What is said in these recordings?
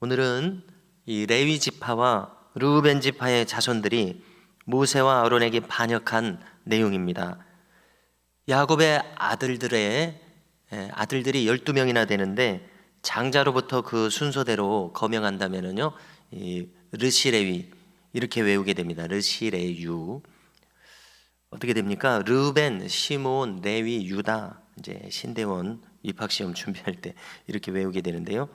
오늘은 이 레위 지파와 르우벤 지파의 자손들이 모세와 아론에게 반역한 내용입니다. 야곱의 아들들의 예, 아들들이 12명이나 되는데 장자로부터 그 순서대로 거명한다면은요. 이 르시레위 이렇게 외우게 됩니다. 르시레유. 어떻게 됩니까? 르벤, 시몬, 레위, 유다. 이제 신대원 입학 시험 준비할 때 이렇게 외우게 되는데요.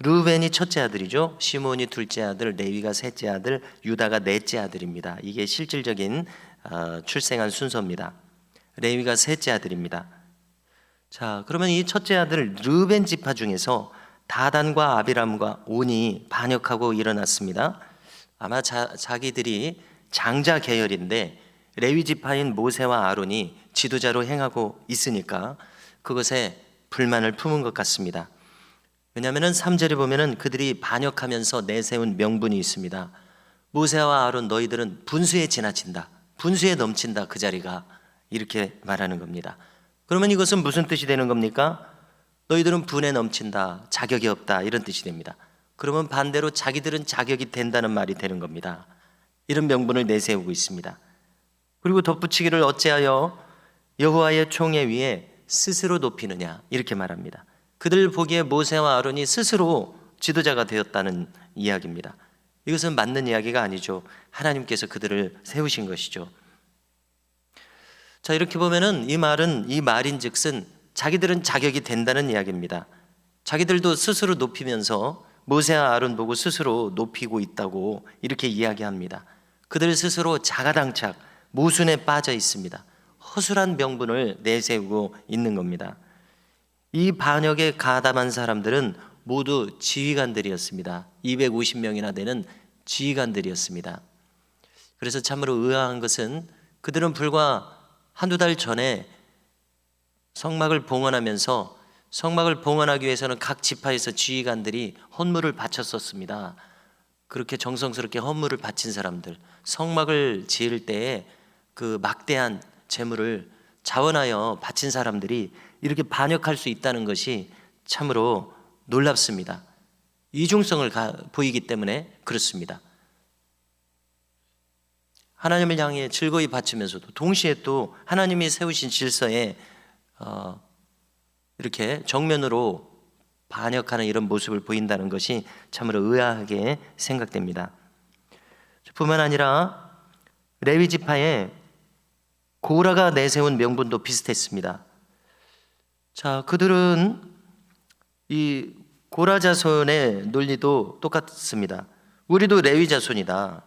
르벤이 첫째 아들이죠. 시몬이 둘째 아들, 레위가 셋째 아들, 유다가 넷째 아들입니다. 이게 실질적인 어, 출생한 순서입니다. 레위가 셋째 아들입니다. 자, 그러면 이 첫째 아들 르벤 지파 중에서 다단과 아비람과 온이 반역하고 일어났습니다. 아마 자, 자기들이 장자 계열인데 레위 지파인 모세와 아론이 지도자로 행하고 있으니까 그것에 불만을 품은 것 같습니다. 왜냐하면 3절에 보면은 그들이 반역하면서 내세운 명분이 있습니다. 모세와 아론 너희들은 분수에 지나친다. 분수에 넘친다. 그 자리가 이렇게 말하는 겁니다. 그러면 이것은 무슨 뜻이 되는 겁니까? 너희들은 분에 넘친다. 자격이 없다. 이런 뜻이 됩니다. 그러면 반대로 자기들은 자격이 된다는 말이 되는 겁니다. 이런 명분을 내세우고 있습니다. 그리고 덧붙이기를 어찌하여 여호와의 총회 위에 스스로 높이느냐 이렇게 말합니다. 그들 보기에 모세와 아론이 스스로 지도자가 되었다는 이야기입니다. 이것은 맞는 이야기가 아니죠. 하나님께서 그들을 세우신 것이죠. 자 이렇게 보면은 이 말은 이 말인 즉슨 자기들은 자격이 된다는 이야기입니다. 자기들도 스스로 높이면서 모세와 아론 보고 스스로 높이고 있다고 이렇게 이야기합니다. 그들 스스로 자가당착 모순에 빠져 있습니다. 허술한 명분을 내세우고 있는 겁니다. 이 반역에 가담한 사람들은 모두 지휘관들이었습니다. 250명이나 되는 지휘관들이었습니다. 그래서 참으로 의아한 것은 그들은 불과 한두 달 전에 성막을 봉헌하면서 성막을 봉헌하기 위해서는 각 지파에서 지휘관들이 헌물을 바쳤었습니다. 그렇게 정성스럽게 헌물을 바친 사람들, 성막을 지을 때에 그 막대한 재물을 자원하여 바친 사람들이 이렇게 반역할 수 있다는 것이 참으로 놀랍습니다. 이중성을 가, 보이기 때문에 그렇습니다. 하나님을 향해 즐거이 바치면서도 동시에 또 하나님이 세우신 질서에 어, 이렇게 정면으로 반역하는 이런 모습을 보인다는 것이 참으로 의아하게 생각됩니다. 뿐만 아니라 레위 지파의 고라가 내세운 명분도 비슷했습니다. 자, 그들은 이 고라 자손의 논리도 똑같습니다. 우리도 레위 자손이다.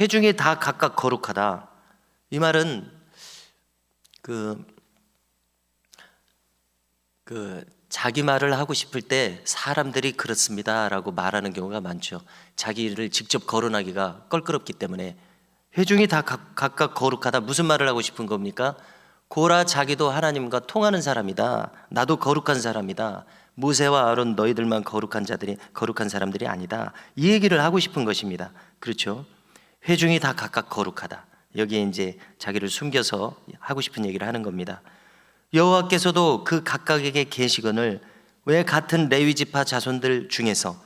회중이 다 각각 거룩하다. 이 말은 그, 그 자기 말을 하고 싶을 때 사람들이 그렇습니다라고 말하는 경우가 많죠. 자기를 직접 거론하기가 껄끄럽기 때문에 회중이 다 각, 각각 거룩하다 무슨 말을 하고 싶은 겁니까? 고라 자기도 하나님과 통하는 사람이다. 나도 거룩한 사람이다. 모세와 아론 너희들만 거룩한 자들이 거룩한 사람들이 아니다. 이 얘기를 하고 싶은 것입니다. 그렇죠? 회중이 다 각각 거룩하다. 여기에 이제 자기를 숨겨서 하고 싶은 얘기를 하는 겁니다. 여호와께서도 그 각각에게 계시건을 왜 같은 레위 지파 자손들 중에서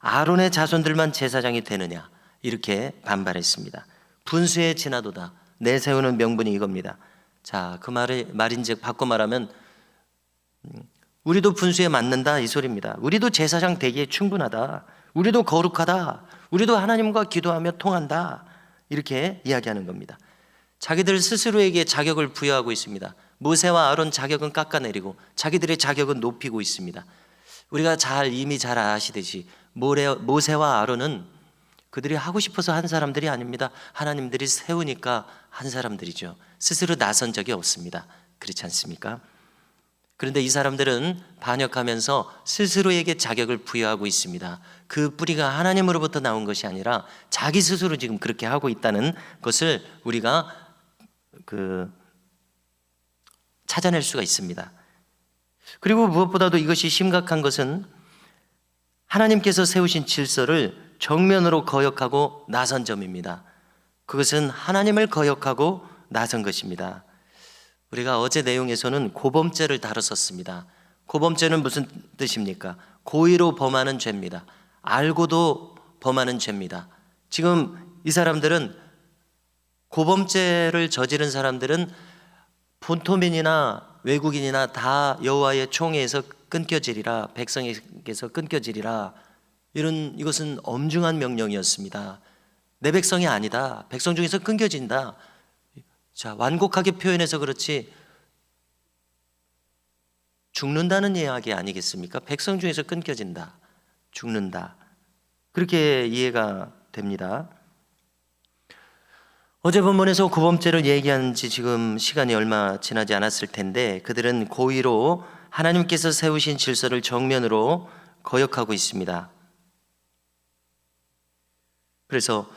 아론의 자손들만 제사장이 되느냐 이렇게 반발했습니다. 분수에 지나도다 내세우는 명분이 이겁니다. 자, 그 말을 말인즉 바꿔 말하면 음, 우리도 분수에 맞는다 이 소리입니다. 우리도 제사장 되기에 충분하다. 우리도 거룩하다. 우리도 하나님과 기도하며 통한다. 이렇게 이야기하는 겁니다. 자기들 스스로에게 자격을 부여하고 있습니다. 모세와 아론 자격은 깎아내리고 자기들의 자격은 높이고 있습니다. 우리가 잘 이미 잘 아시듯이 모세와 아론은 그들이 하고 싶어서 한 사람들이 아닙니다. 하나님들이 세우니까 한 사람들이죠. 스스로 나선 적이 없습니다. 그렇지 않습니까? 그런데 이 사람들은 반역하면서 스스로에게 자격을 부여하고 있습니다. 그 뿌리가 하나님으로부터 나온 것이 아니라 자기 스스로 지금 그렇게 하고 있다는 것을 우리가 그 찾아낼 수가 있습니다. 그리고 무엇보다도 이것이 심각한 것은 하나님께서 세우신 질서를 정면으로 거역하고 나선 점입니다. 그것은 하나님을 거역하고 나선 것입니다. 우리가 어제 내용에서는 고범죄를 다뤘었습니다. 고범죄는 무슨 뜻입니까? 고의로 범하는 죄입니다. 알고도 범하는 죄입니다. 지금 이 사람들은 고범죄를 저지른 사람들은 본토민이나 외국인이나 다 여호와의 총회에서 끊겨지리라 백성에게서 끊겨지리라 이런 이것은 엄중한 명령이었습니다. 내 백성이 아니다. 백성 중에서 끊겨진다. 자, 완곡하게 표현해서 그렇지 죽는다는 이야기 아니겠습니까? 백성 중에서 끊겨진다. 죽는다. 그렇게 이해가 됩니다. 어제 본문에서 고범죄를 얘기한 지 지금 시간이 얼마 지나지 않았을 텐데 그들은 고의로 하나님께서 세우신 질서를 정면으로 거역하고 있습니다. 그래서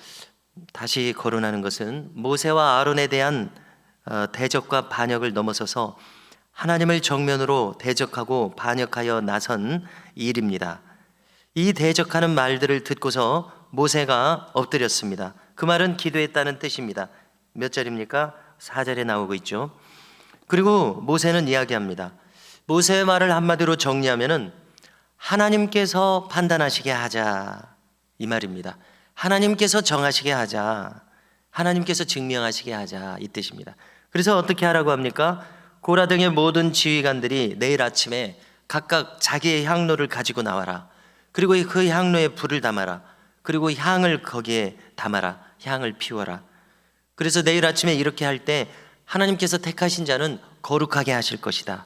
다시 거론하는 것은 모세와 아론에 대한 어, 대적과 반역을 넘어서서 하나님을 정면으로 대적하고 반역하여 나선 일입니다. 이 대적하는 말들을 듣고서 모세가 엎드렸습니다. 그 말은 기도했다는 뜻입니다. 몇 절입니까? 4절에 나오고 있죠. 그리고 모세는 이야기합니다. 모세의 말을 한마디로 정리하면은 하나님께서 판단하시게 하자 이 말입니다. 하나님께서 정하시게 하자. 하나님께서 증명하시게 하자 이 뜻입니다. 그래서 어떻게 하라고 합니까? 고라 등의 모든 지휘관들이 내일 아침에 각각 자기의 향로를 가지고 나와라. 그리고 그 향로에 불을 담아라. 그리고 향을 거기에 담아라. 향을 피워라. 그래서 내일 아침에 이렇게 할 때 하나님께서 택하신 자는 거룩하게 하실 것이다.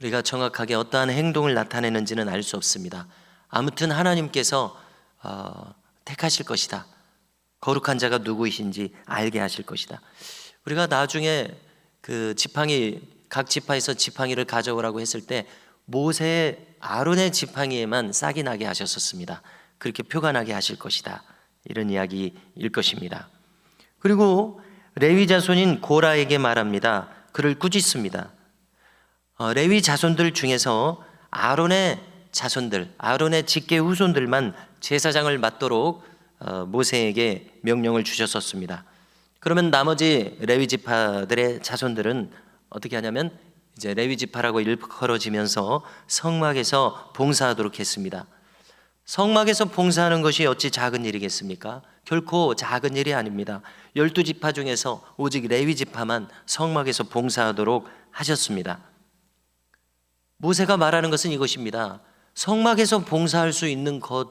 우리가 정확하게 어떠한 행동을 나타내는지는 알 수 없습니다. 아무튼 하나님께서 어, 택하실 것이다. 거룩한 자가 누구이신지 알게 하실 것이다. 우리가 나중에 그 지팡이 각 지파에서 지팡이를 가져오라고 했을 때 모세의 아론의 지팡이에만 싹이 나게 하셨었습니다. 그렇게 표가 나게 하실 것이다. 이런 이야기일 것입니다. 그리고 레위 자손인 고라에게 말합니다. 그를 꾸짖습니다. 어, 레위 자손들 중에서 아론의 자손들, 아론의 직계 후손들만 제사장을 맡도록 어, 모세에게 명령을 주셨었습니다. 그러면 나머지 레위 지파들의 자손들은 어떻게 하냐면 이제 레위 지파라고 일컬어지면서 성막에서 봉사하도록 했습니다. 성막에서 봉사하는 것이 어찌 작은 일이겠습니까? 결코 작은 일이 아닙니다. 열두 지파 중에서 오직 레위 지파만 성막에서 봉사하도록 하셨습니다. 모세가 말하는 것은 이것입니다. 성막에서 봉사할 수 있는 것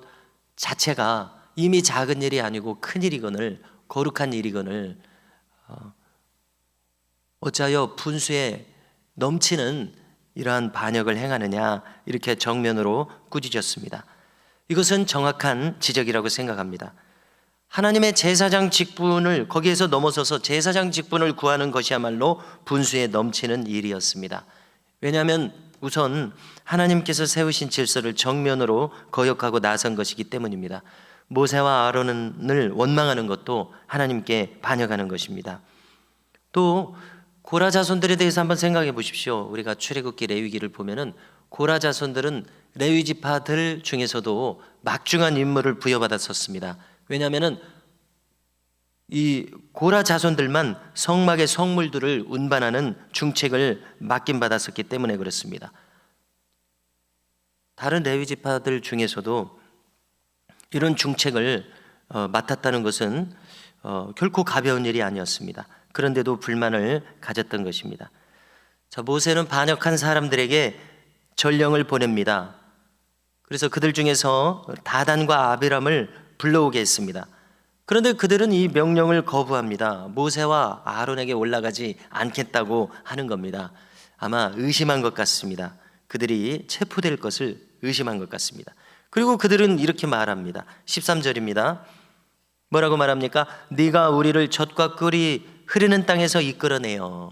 자체가 이미 작은 일이 아니고 큰 일이거늘 거룩한 일이거늘 어, 어찌하여 분수에 넘치는 이러한 반역을 행하느냐 이렇게 정면으로 꾸짖었습니다. 이것은 정확한 지적이라고 생각합니다. 하나님의 제사장 직분을 거기에서 넘어서서 제사장 직분을 구하는 것이야말로 분수에 넘치는 일이었습니다. 왜냐하면 우선 하나님께서 세우신 질서를 정면으로 거역하고 나선 것이기 때문입니다. 모세와 아론을 원망하는 것도 하나님께 반역하는 것입니다. 또 고라 자손들에 대해서 한번 생각해 보십시오. 우리가 출애굽기 레위기를 보면은 고라 자손들은 레위 지파들 중에서도 막중한 임무를 부여받았었습니다. 왜냐하면은 이 고라 자손들만 성막의 성물들을 운반하는 중책을 맡김 받았었기 때문에 그렇습니다. 다른 레위 지파들 중에서도 이런 중책을 어, 맡았다는 것은 어, 결코 가벼운 일이 아니었습니다. 그런데도 불만을 가졌던 것입니다. 자, 모세는 반역한 사람들에게 전령을 보냅니다. 그래서 그들 중에서 다단과 아비람을 불러오게 했습니다. 그런데 그들은 이 명령을 거부합니다. 모세와 아론에게 올라가지 않겠다고 하는 겁니다. 아마 의심한 것 같습니다. 그들이 체포될 것을 의심한 것 같습니다. 그리고 그들은 이렇게 말합니다. 13절입니다. 뭐라고 말합니까? 네가 우리를 젖과 꿀이 흐르는 땅에서 이끌어내요.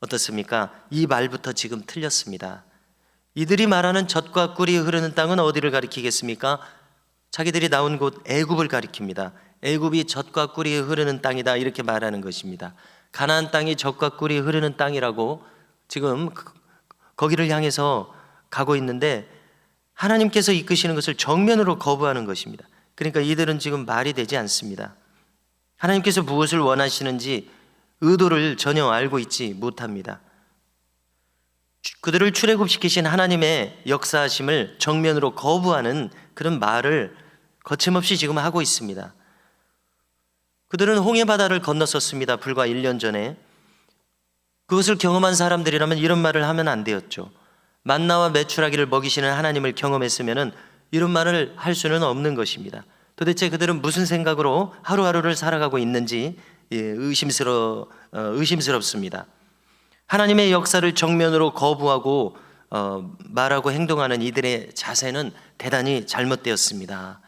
어떻습니까? 이 말부터 지금 틀렸습니다. 이들이 말하는 젖과 꿀이 흐르는 땅은 어디를 가리키겠습니까? 자기들이 나온 곳 애굽을 가리킵니다. 애굽이 젖과 꿀이 흐르는 땅이다 이렇게 말하는 것입니다. 가나안 땅이 젖과 꿀이 흐르는 땅이라고 지금 그- 거기를 향해서 가고 있는데 하나님께서 이끄시는 것을 정면으로 거부하는 것입니다. 그러니까 이들은 지금 말이 되지 않습니다. 하나님께서 무엇을 원하시는지 의도를 전혀 알고 있지 못합니다. 그들을 출애굽시키신 하나님의 역사하심을 정면으로 거부하는 그런 말을 거침없이 지금 하고 있습니다. 그들은 홍해 바다를 건넜었습니다. 불과 1년 전에. 그것을 경험한 사람들이라면 이런 말을 하면 안 되었죠. 만나와 메추라기를 먹이시는 하나님을 경험했으면은 이런 말을 할 수는 없는 것입니다. 도대체 그들은 무슨 생각으로 하루하루를 살아가고 있는지 예, 의심스러 어, 의심스럽습니다. 하나님의 역사를 정면으로 거부하고 어, 말하고 행동하는 이들의 자세는 대단히 잘못되었습니다.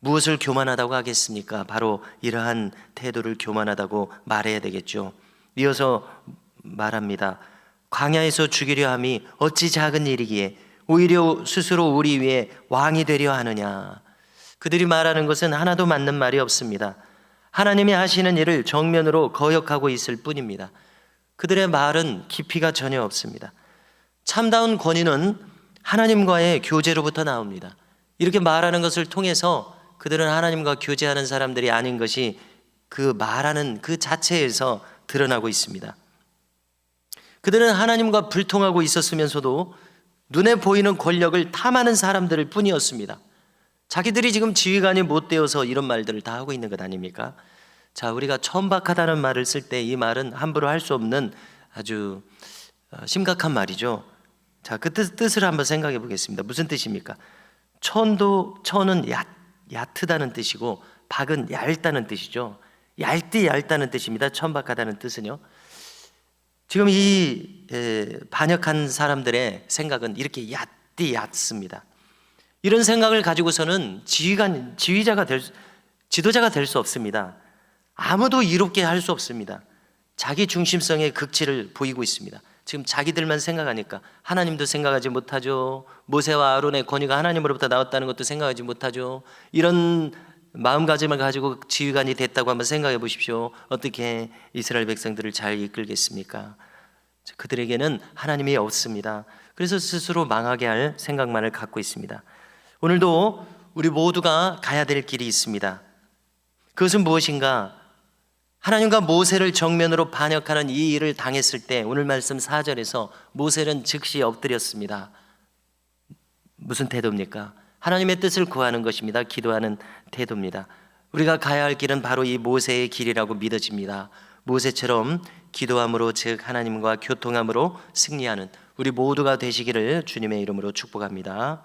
무엇을 교만하다고 하겠습니까? 바로 이러한 태도를 교만하다고 말해야 되겠죠. 이어서 말합니다. 광야에서 죽이려 함이 어찌 작은 일이기에 오히려 스스로 우리 위에 왕이 되려 하느냐. 그들이 말하는 것은 하나도 맞는 말이 없습니다. 하나님이 하시는 일을 정면으로 거역하고 있을 뿐입니다. 그들의 말은 깊이가 전혀 없습니다. 참다운 권위는 하나님과의 교제로부터 나옵니다. 이렇게 말하는 것을 통해서 그들은 하나님과 교제하는 사람들이 아닌 것이 그 말하는 그 자체에서 드러나고 있습니다. 그들은 하나님과 불통하고 있었으면서도 눈에 보이는 권력을 탐하는 사람들일 뿐이었습니다. 자기들이 지금 지휘관이 못 되어서 이런 말들을 다 하고 있는 것 아닙니까? 자, 우리가 천박하다는 말을 쓸 때 이 말은 함부로 할 수 없는 아주 어, 심각한 말이죠. 자, 그 뜻, 뜻을 한번 생각해 보겠습니다. 무슨 뜻입니까? 천도 천은 얕, 얕다는 뜻이고 박은 얇다는 뜻이죠. 얇디 얇다는 뜻입니다. 천박하다는 뜻은요. 지금 이 에, 반역한 사람들의 생각은 이렇게 얕디 얕습니다. 이런 생각을 가지고서는 지휘관 지휘자가 될 수- 지도자가 될 수 없습니다. 아무도 이롭게 할 수 없습니다. 자기 중심성의 극치를 보이고 있습니다. 지금 자기들만 생각하니까 하나님도 생각하지 못하죠. 모세와 아론의 권위가 하나님으로부터 나왔다는 것도 생각하지 못하죠. 이런 마음가짐을 가지고 지휘관이 됐다고 한번 생각해 보십시오. 어떻게 이스라엘 백성들을 잘 이끌겠습니까? 그들에게는 하나님이 없습니다. 그래서 스스로 망하게 할 생각만을 갖고 있습니다. 오늘도 우리 모두가 가야 될 길이 있습니다. 그것은 무엇인가? 하나님과 모세를 정면으로 반역하는 이 일을 당했을 때 오늘 말씀 4절에서 모세는 즉시 엎드렸습니다. 무슨 태도입니까? 하나님의 뜻을 구하는 것입니다. 기도하는 태도입니다. 우리가 가야 할 길은 바로 이 모세의 길이라고 믿어집니다. 모세처럼 기도함으로 즉 하나님과 교통함으로 승리하는 우리 모두가 되시기를 주님의 이름으로 축복합니다.